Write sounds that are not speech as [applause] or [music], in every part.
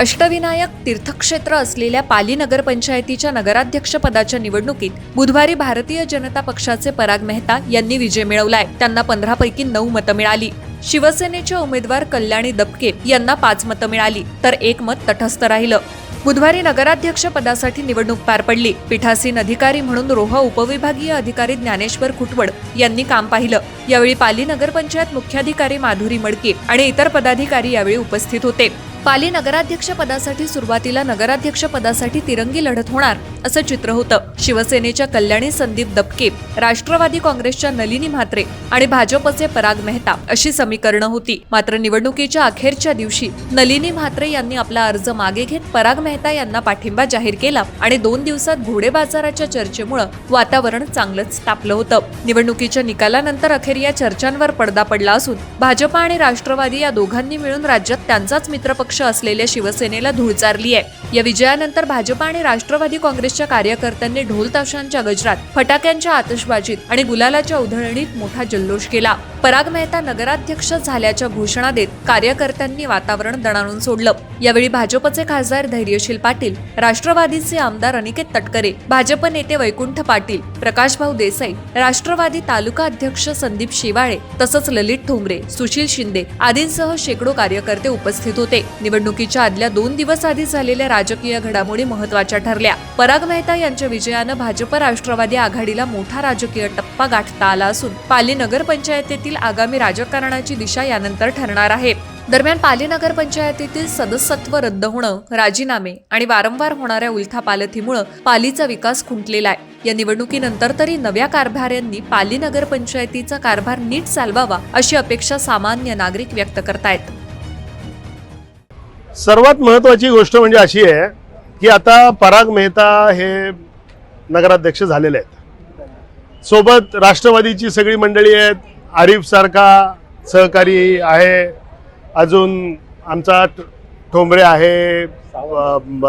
अष्टविनायक तीर्थक्षेत्र असलेल्या पाली नगरपंचायतीच्या नगराध्यक्षपदाच्या निवडणुकीत बुधवारी भारतीय जनता पक्षाचे पराग मेहता यांनी विजय मिळवलाय. त्यांना पंधरापैकी नऊ मतं मिळाली. शिवसेनेच्या उमेदवार कल्याणी दबके यांना पाच मतं मिळाली तर एक मत तटस्थ राहिलं. बुधवारी नगराध्यक्ष पदासाठी निवडणूक पार पडली. पीठासीन अधिकारी म्हणून रोहा उपविभागीय अधिकारी ज्ञानेश्वर खुटवड यांनी काम पाहिलं. यावेळी पाली नगरपंचायत मुख्याधिकारी माधुरी मडके आणि इतर पदाधिकारी यावेळी उपस्थित होते. पाली नगराध्यक्ष पदासाठी सुरुवातीला नगराध्यक्ष पदासाठी तिरंगी लढत होणार असं चित्र होतं. शिवसेनेच्या कल्याणी संदीप दबके राष्ट्रवादी काँग्रेसच्या नलिनी म्हात्रे आणि भाजपचे पराग मेहता अशी समीकरणं होती. मात्र निवडणुकीच्या अखेरच्या दिवशी नलिनी म्हात्रे यांनी आपला अर्ज मागे घेत पराग मेहता यांना पाठिंबा जाहीर केला आणि दोन दिवसात घोडे बाजाराच्या चर्चेमुळे वातावरण चांगलंच तापलं होतं. निवडणुकीच्या निकालानंतर अखेर या चर्चांवर पडदा पडला असून भाजपा आणि राष्ट्रवादी या दोघांनी मिळून राज्यात त्यांचाच मित्रपक्ष पक्ष असलेल्या शिवसेनेला धूळ चारली आहे या विजयानंतर भाजपा आणि राष्ट्रवादी काँग्रेसच्या कार्यकर्त्यांनी ढोल ताशांच्या गजरात फटाक्यांच्या आतषबाजीत आणि गुलालाच्या उधळणीत मोठा जल्लोष केला. पराग मेहता नगराध्यक्ष झाल्याच्या घोषणा देत कार्यकर्त्यांनी वातावरण दणाणून सोडलं. यावेळी भाजपचे खासदार धैर्यशील पाटील राष्ट्रवादीचे आमदार अनिकेत तटकरे भाजप नेते वैकुंठ पाटील प्रकाशभाऊ देसाई राष्ट्रवादी तालुका अध्यक्ष संदीप शिवाळे तसंच ललित ठोंबरे सुशील शिंदे आदींसह शेकडो कार्यकर्ते उपस्थित होते. निवडणुकीच्या आदल्या दोन दिवस आधी झालेल्या राजकीय घडामोडी महत्त्वाच्या ठरल्या. पराग मेहता यांच्या विजयानं भाजप राष्ट्रवादी आघाडीला मोठा राजकीय टप्पा गाठता आला असून पाली नगरपंचायतीतील आगामी राजकारणाची दिशा यानंतर ठरणार आहे. दरम्यान पाली नगरपंचायतीतील सदस्यत्व रद्द होणं राजीनामे आणि वारंवार होणाऱ्या उलथापालथीमुळं पालीचा विकास खुंटलेला आहे. या निवडणुकीनंतर तरी नव्या कारभाऱ्यांनी पाली नगरपंचायतीचा कारभार नीट चालवावा अशी अपेक्षा सामान्य नागरिक व्यक्त करतायत. सर्वात महत्त्वाची गोष्ट म्हणजे अशी आहे की आता पराग मेहता हे नगराध्यक्ष झालेले आहेत. सोबत राष्ट्रवादीची सगळी मंडळी आहेत. आरिफ सारखा सहकारी आहे. अजून आमचा ठोंबरे आहे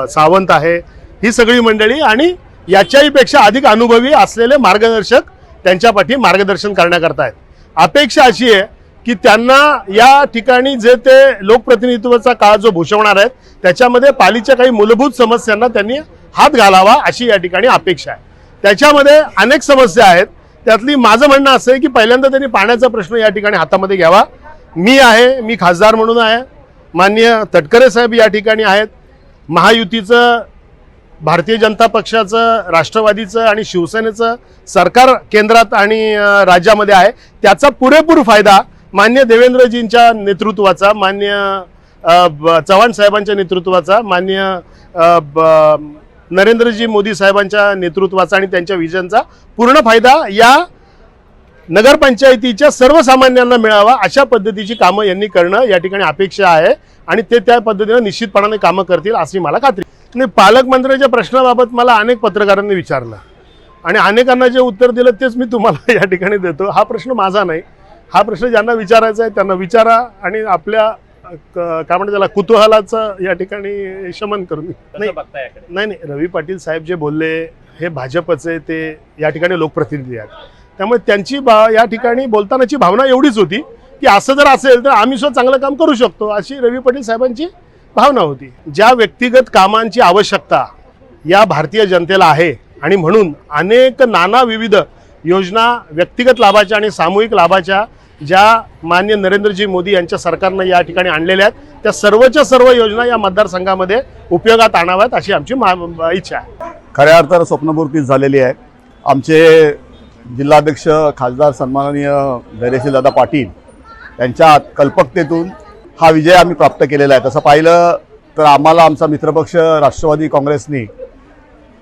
सावंत आहे. ही सगळी मंडळी आणि याच्याहीपेक्षा अधिक अनुभवी असलेले मार्गदर्शक त्यांच्या पाठी मार्गदर्शन करण्याकरता आहेत. अपेक्षा अशी आहे की त्यांना या ठिकाणी जे ते लोकप्रतिनिधित्वाचा काळ जो भूषवणार आहेत त्याच्यामध्ये पालीच्या काही मूलभूत समस्यांना त्यांनी हात घालावा अशी या ठिकाणी अपेक्षा आहे. त्याच्यामध्ये अनेक समस्या आहेत. त्यातली माझं म्हणणं असं आहे की पहिल्यांदा त्यांनी पाण्याचा प्रश्न या ठिकाणी हातामध्ये घ्यावा. मी आहे मी खासदार म्हणून आहे. माननीय तटकरे साहेब या ठिकाणी आहेत. महायुतीचं भारतीय जनता पक्षाचं राष्ट्रवादीचं आणि शिवसेनेचं सरकार केंद्रात आणि राज्यामध्ये आहे. त्याचा पुरेपूर फायदा मान्य देवेंद्रजींच्या नेतृत्वाचा मान्य चव्हाण साहेबांच्या नेतृत्वाचा मान्य ब- नरेंद्रजी मोदी साहेबांच्या नेतृत्वाचा आणि त्यांच्या विजनचा पूर्ण फायदा या नगरपंचायतीच्या सर्वसामान्यांना मिळावा अशा पद्धतीची कामं यांनी करणं या ठिकाणी अपेक्षा आहे आणि ते त्या पद्धतीनं निश्चितपणाने कामं करतील अशी मला खात्री. आणि पालकमंत्र्यांच्या प्रश्नाबाबत मला अनेक पत्रकारांनी विचारलं. आणि अनेकांना जे उत्तर दिलं तेच मी तुम्हाला [laughs] या ठिकाणी देतो. हा प्रश्न माझा नाही. हा प्रश्न ज्यांना विचारायचा आहे त्यांना विचारा आणि आपल्या काय म्हणतात त्याला कुतूहलाचं या ठिकाणी शमन करून. नाही नाही नाही रवी पाटील साहेब जे बोलले हे भाजपचे ते या ठिकाणी लोकप्रतिनिधी आहेत. त्यामुळे त्यांची बा या ठिकाणी बोलतानाची भावना एवढीच होती की असं जर असेल तर आम्ही सुद्धा चांगलं काम करू शकतो अशी रवी पाटील साहेबांची भावना होती. ज्या व्यक्तिगत कामांची आवश्यकता या भारतीय जनतेला आहे आणि म्हणून अनेक नाना विविध योजना व्यक्तिगत लाभाच्या आणि सामूहिक लाभाच्या ज्या मान्य नरेंद्रजी मोदी यांच्या सरकारनं या ठिकाणी आणलेल्या आहेत त्या सर्वच्या सर्व योजना या मतदारसंघामध्ये उपयोगात आणाव्यात अशी आमची मा- इच्छा आहे. खऱ्या अर्थानं स्वप्नपूर्तीच झालेली आहे. आमचे जिल्हाध्यक्ष खासदार सन्माननीय धैर्यशील दादा पाटील यांच्या कल्पकतेतून हा विजय आम्ही प्राप्त केलेला आहे. तसं पाहिलं तर आम्हाला आमचा मित्रपक्ष राष्ट्रवादी काँग्रेसनी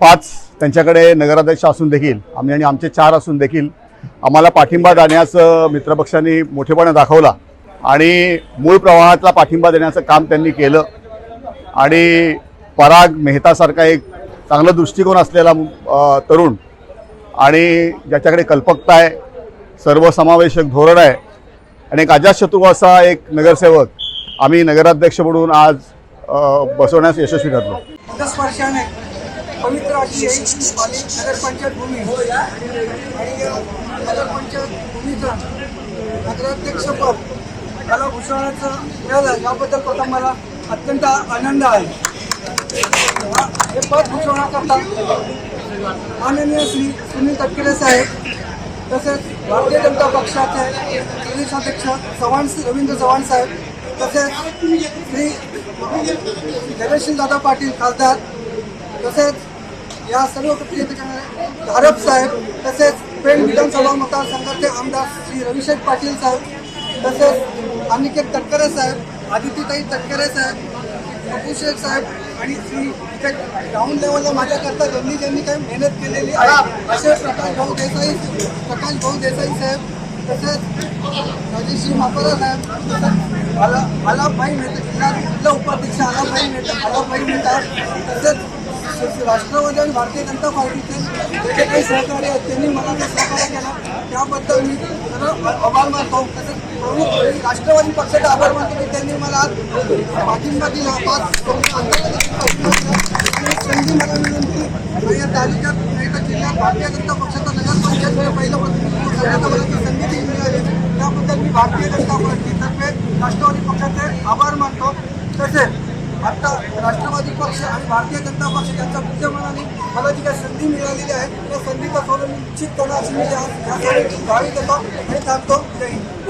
पाच त्यांच्याकडे नगराध्यक्ष असून देखील आम्ही आणि आमचे चार असून देखील आम्हाला पाठिंबा देण्याचं मित्रपक्षांनी मोठेपणा दाखवला आणि मूळ प्रवाहातला पाठिंबा देण्याचं काम त्यांनी केलं. आणि पराग मेहतासारखा एक चांगला दृष्टिकोन असलेला तरुण आणि ज्याच्याकडे कल्पकता आहे सर्वसमावेशक धोरण आहे आणि एक अजातशत्रू असा एक नगरसेवक आम्ही नगराध्यक्ष म्हणून आज बसवण्यास यशस्वी ठरलो. स्पर्शाने पवित्र अशी आणि पाली नगरपंचायत भूमी. आणि या नगरपंचायत भूमीचा नगराध्यक्षपद मला भूषवण्याचं मिळालं याबद्दल प्रथम मला अत्यंत आनंद आहे. हे पद भूषवण्याकरता माननीय श्री सुनील तटकरे साहेब तसेच भारतीय जनता पक्षाचे प्रदेशाध्यक्ष चव्हाण रवींद्र चव्हाण साहेब तसेच श्री धैर्यशील दादा पाटील खासदार तसेच या सर्व प्रक्रियेचे धारप साहेब तसेच पेण विधानसभा मतदारसंघाचे आमदार श्री रविशेख पाटील साहेब तसेच अनिकेत तटकरे साहेब आदित्यताई तटकरे साहेब बापू शेख साहेब आणि श्री ग्राउंड लेवलला माझ्याकरता ज्यांनी ज्यांनी काही मेहनत केलेली आहे असे प्रकाश भाऊ देसाई प्रकाश भाऊ देसाई साहेब तसेच राजेश्री मापारा साहेब तसेच आला आलाभाई मेहता जिल्हा जिल्हा उपाध्यक्ष आलाभाई मेहता आलाभाई मेहता तसेच राष्ट्रवादी भारतीय जनता पार्टीचे जे काही सहकार्य आहेत, त्यांनी जे सहकार्य केलं, त्याबद्दल मी आभार मानतो. तसेच प्रमुख राष्ट्रवादी पक्षाचा आभार मानतो की त्यांनी आज पाठिंबा दिला. पाच संधी मला विनंती आणि तालुक्यात नाही जिल्ह्यात भारतीय जनता पक्षाचा नगरपंचायत पहिलं प्रतिनिधित्व करण्याचा मला ती संधी त्याबद्दल मी भारतीय जनता पार्टीतर्फे राष्ट्रवादी पक्षाचे आभार मानतो. तसेच आता राष्ट्रवादी पक्ष आणि भारतीय जनता पक्ष यांच्या विद्यमानाने मला जी काही संधी मिळालेली आहे त्या संधीचा सोडून निश्चित करणं अशी मी या गावी देतो आणि थांबतो. जय हिंद.